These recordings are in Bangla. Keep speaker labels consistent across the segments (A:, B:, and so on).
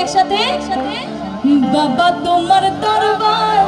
A: একসাথে?
B: বাবা তোমার দরবার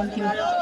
B: থ্যাংক ইউ থ্যাংক ইউ